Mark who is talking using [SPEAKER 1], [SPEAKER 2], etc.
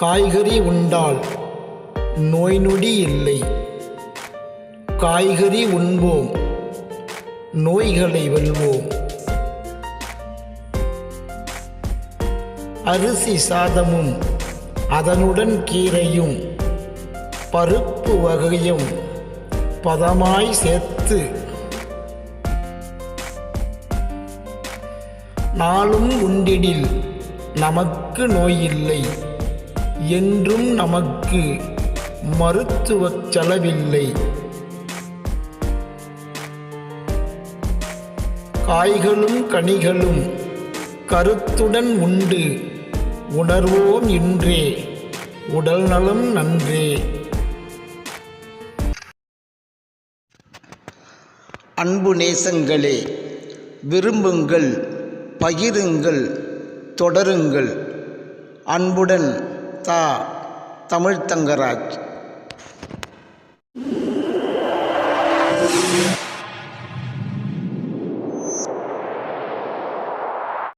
[SPEAKER 1] காய்கறி உண்டால் நோய் நொடி இல்லை. காய்கறி உண்போம் நோய்களை வெல்வோம். அரிசி சாதமும் அதனுடன் கீரையும் பருப்பு வகையும் பதமாய் சேர்த்து நாளும் உண்டிடில் நமக்கு நோயில்லை என்றும் நமக்கு மருத்துவச் செலவில்லை. காய்களும் கனிகளும் கருத்துடன் உண்டு. உணர்வோம் இன்றே. உடல் நலம் நன்றே.
[SPEAKER 2] அன்பு நேசங்களே விரும்புங்கள் பகிருங்கள் தொடருங்கள். அன்புடன் தா தமிழ்த்தங்கராஜ்